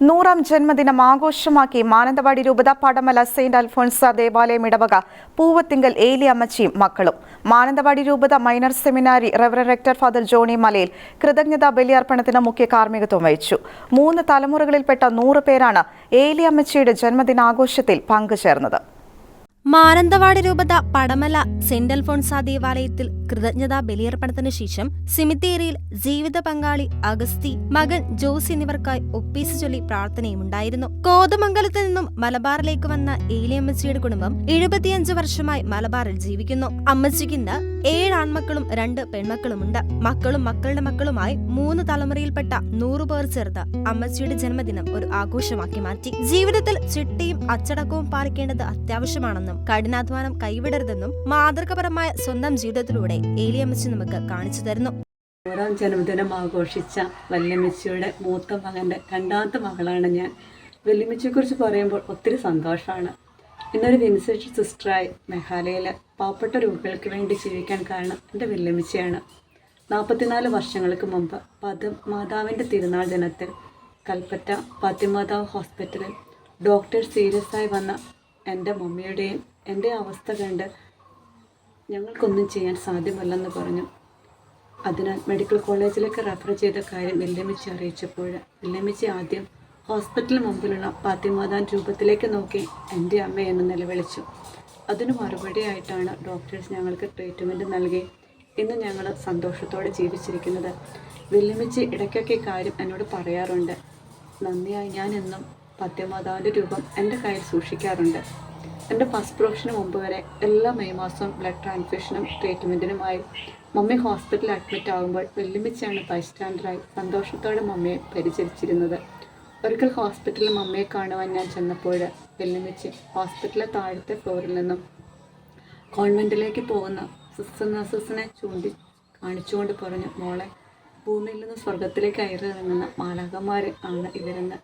നൂറാം ജന്മദിനം ആഘോഷമാക്കി മാനന്തവാടി രൂപത പടമല സെയിന്റ് അൽഫോൺസ ദേവാലയം ഇടവക പൂവത്തിങ്കൽ ഏലി അമ്മച്ചിയും മക്കളും. മാനന്തവാടി രൂപത minor seminary reverend rector father Johny Malayil കൃതജ്ഞതാ ബലിയർപ്പണത്തിന് മുഖ്യ കാർമ്മികത്വം വഹിച്ചു. മൂന്ന് തലമുറകളിൽപ്പെട്ട നൂറ് പേരാണ് ഏലി അമ്മച്ചിയുടെ ജന്മദിനാഘോഷത്തിൽ പങ്കുചേർന്നത്. മാനന്തവാടി രൂപത പടമല സെന്റ് അൽഫോൺസ ദേവാലയത്തിൽ കൃതജ്ഞതാ ബലിയർപ്പണത്തിന് ശേഷം സിമിത്തേരിയിൽ ജീവിത പങ്കാളി അഗസ്തി മകൻ ജോസ് എന്നിവർക്കായി ഒപ്പീസ് ചൊല്ലി പ്രാർത്ഥനയുമുണ്ടായിരുന്നു. കോതമംഗലത്ത് നിന്നും മലബാറിലേക്ക് വന്ന ഏലിയമ്മച്ചിയുടെ കുടുംബം എഴുപത്തിയഞ്ച് വർഷമായി മലബാറിൽ ജീവിക്കുന്നു. അമ്മച്ചിക്ക് ഇന്ന് ഏഴ് ആൺമക്കളും രണ്ട് പെൺമക്കളുമുണ്ട്. മക്കളും മക്കളുടെ മക്കളുമായി മൂന്ന് തലമുറയിൽപ്പെട്ട നൂറു പേർ ചേർത്ത് അമ്മച്ചിയുടെ ജന്മദിനം ഒരു ആഘോഷമാക്കി മാറ്റി. ജീവിതത്തിൽ ചിട്ടയും അച്ചടക്കവും പാലിക്കേണ്ടത് അത്യാവശ്യമാണെന്നും കഠിനാധ്വാനം കൈവിടരുതെന്നും മാതൃകപരമായ സ്വന്തം ജീവിതത്തിലൂടെ ഏലിയമ്മച്ചി നമുക്ക് കാണിച്ചു തരുന്നു. നൂറാം ജന്മദിനം ആഘോഷിച്ച വല്യമ്മച്ചിയുടെ മൂത്ത മകന്റെ രണ്ടാമത്തെ മകളാണ് ഞാൻ. വല്യമ്മച്ചിയെക്കുറിച്ച് പറയുമ്പോൾ ഒത്തിരി സന്തോഷമാണ്. ഇന്നൊരു വിൻസെറ്റ് സിസ്റ്ററായി മേഘാലയയിലെ പാവപ്പെട്ട രോഗികൾക്ക് വേണ്ടി ജീവിക്കാൻ കാരണം എന്റെ വല്യമ്മച്ചിയാണ്. നാൽപ്പത്തിനാല് വർഷങ്ങൾക്ക് മുമ്പ് പദം മാതാവിന്റെ തിരുനാൾ ദിനത്തിൽ കൽപ്പറ്റ പാത്തിമാതാവ് ഹോസ്പിറ്റലിൽ ഡോക്ടർ സീരിയസ് ആയി വന്ന എന്റെ മമ്മിയുടെയും എന്റെ അവസ്ഥ കണ്ട് ഞങ്ങൾക്കൊന്നും ചെയ്യാൻ സാധ്യമല്ലെന്ന് പറഞ്ഞു. അതിനാൽ മെഡിക്കൽ കോളേജിലേക്ക് റെഫർ ചെയ്ത കാര്യം വെല്ലമിച്ചി അറിയിച്ചപ്പോൾ വെല്ലമിച്ചി ആദ്യം ഹോസ്പിറ്റലിന് മുമ്പിലുള്ള പാത്തിമാതാൻ രൂപത്തിലേക്ക് നോക്കി എന്റെ അമ്മ എന്ന് നിലവിളിച്ചു. അതിന് മറുപടിയായിട്ടാണ് ഡോക്ടേഴ്സ് ഞങ്ങൾക്ക് ട്രീറ്റ്മെന്റ് നൽകി. ഇന്ന് ഞങ്ങൾ സന്തോഷത്തോടെ ജീവിച്ചിരിക്കുന്നത്. വെല്ലുമിച്ച് ഇടയ്ക്കൊക്കെ കാര്യം എന്നോട് പറയാറുണ്ട്. നന്ദിയായി ഞാൻ എന്നും പത്യമാതാവിന്റെ രൂപം എന്റെ കയ്യിൽ സൂക്ഷിക്കാറുണ്ട്. എന്റെ ഫസ്റ്റ് പ്രൊഫഷന് മുമ്പ് വരെ എല്ലാ മെയ് മാസവും ബ്ലഡ് ട്രാൻസ്ഫ്യൂഷനും ട്രീറ്റ്മെന്റിനുമായി മമ്മി ഹോസ്പിറ്റലിൽ അഡ്മിറ്റ് ആകുമ്പോൾ വെല്ലുമിച്ചാണ് ബൈസ്റ്റാൻഡറായി സന്തോഷത്തോടെ മമ്മിയെ പരിചരിച്ചിരുന്നത്. ഒരിക്കൽ ഹോസ്പിറ്റലിൽ മമ്മിയെ കാണുവാൻ ഞാൻ ചെന്നപ്പോൾ വെല്ലുമിച്ച് ഹോസ്പിറ്റലിലെ താഴത്തെ ഫ്ലോറിൽ നിന്നും കോൺവെന്റിലേക്ക് പോകുന്ന സിസ്റ്റർ നഴ്സസിനെ ചൂണ്ടി കാണിച്ചുകൊണ്ട് പറഞ്ഞു മോളെ ഭൂമിയിൽ നിന്ന് സ്വർഗത്തിലേക്ക് അയറിറങ്ങുന്ന മാലാകന്മാർ ആണ് ഇവരെന്ന്.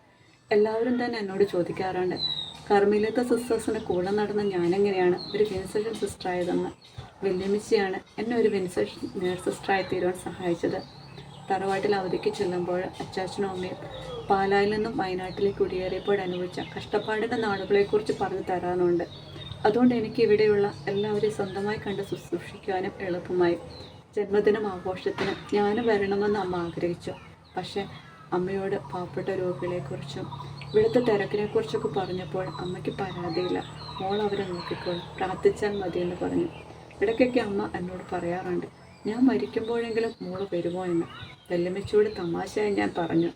എല്ലാവരും തന്നെ എന്നോട് ചോദിക്കാറുണ്ട് കർമ്മയിലത്തെ സിസ്റ്റേഴ്സിന്റെ കൂടെ നടന്ന ഞാനെങ്ങനെയാണ് ഒരു വിൻസെഷൻ സിസ്റ്റർ ആയതെന്ന് വെല്ലുമിച്ചിയാണ് എന്നെ ഒരു വിൻസെഷൻ സിസ്റ്ററായി തീരുവാൻ സഹായിച്ചത്. തറവാട്ടിൽ അവധിക്ക് ചെല്ലുമ്പോൾ അച്ചാച്ചനും അമ്മയും പാലായിൽ നിന്നും വയനാട്ടിലേക്ക് കുടിയേറിയപ്പോൾ അനുഭവിച്ച കഷ്ടപ്പാടിന്റെ നാടുകളെക്കുറിച്ച് പറഞ്ഞു തരാനുണ്ട് അതുകൊണ്ട് എനിക്ക് ഇവിടെയുള്ള എല്ലാവരെയും സ്വന്തമായി കണ്ട് ശുശ്രൂഷിക്കുവാനും എളുപ്പമായി. ജന്മദിനം ആഘോഷത്തിന് ഞാനും വരണമെന്ന് അമ്മ ആഗ്രഹിച്ചു. പക്ഷേ അമ്മയോട് പാവപ്പെട്ട രോഗികളെക്കുറിച്ചും ഇവിടുത്തെ തിരക്കിനെ കുറിച്ചൊക്കെ പറഞ്ഞപ്പോൾ അമ്മയ്ക്ക് പരാതിയില്ല. മോൾ അവരെ നോക്കിക്കോളും. പ്രാർത്ഥിച്ചാൽ എന്ന് പറഞ്ഞു. ഇടയ്ക്കൊക്കെ അമ്മ എന്നോട് പറയാറുണ്ട് ഞാൻ മരിക്കുമ്പോഴെങ്കിലും മോൾ വരുമോ എന്ന്. വെല്ലമ്മച്ചോട് തമാശയായി ഞാൻ പറഞ്ഞു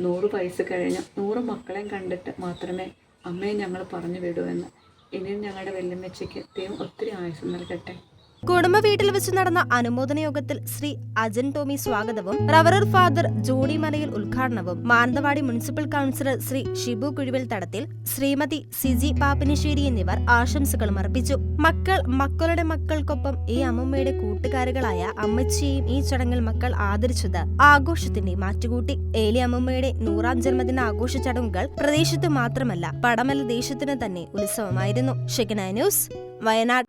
നൂറ് വയസ്സ് കഴിഞ്ഞ് നൂറ് മക്കളെയും കണ്ടിട്ട് മാത്രമേ അമ്മയെ ഞങ്ങൾ പറഞ്ഞു വിടൂ എന്ന്. ഇനിയും ഞങ്ങളുടെ വെല്ലമ്മച്ചയ്ക്ക് ദൈവം ഒത്തിരി ആയുസ് നൽകട്ടെ. കുടുംബ വീട്ടിൽ വെച്ച് നടന്ന അനുമോദന യോഗത്തിൽ ശ്രീ അജൻ ടോമി സ്വാഗതവും റവറർ ഫാദർ ജോണി മലയിൽ ഉദ്ഘാടനവും മാനന്തവാടി മുനിസിപ്പൽ കൗൺസിലർ ശ്രീ ഷിബു കുഴിവിൽ തടത്തിൽ ശ്രീമതി സിജി പാപ്പിനിശ്ശേരി എന്നിവർ ആശംസകളും അർപ്പിച്ചു. മക്കൾ മക്കളുടെ മക്കൾക്കൊപ്പം ഈ അമ്മമ്മയുടെ കൂട്ടുകാരികളായ അമ്മച്ചിയെയും ഈ ചടങ്ങിൽ മക്കൾ ആദരിച്ചത് ആഘോഷത്തിന്റെ മാറ്റുകൂട്ടി. ഏലി അമ്മമ്മയുടെ നൂറാം ജന്മദിന ആഘോഷ ചടങ്ങുകൾ പ്രദേശത്ത് മാത്രമല്ല പടമല ദേശത്തിന് തന്നെ ഉത്സവമായിരുന്നു. ഷെഗന ന്യൂസ് വയനാട്.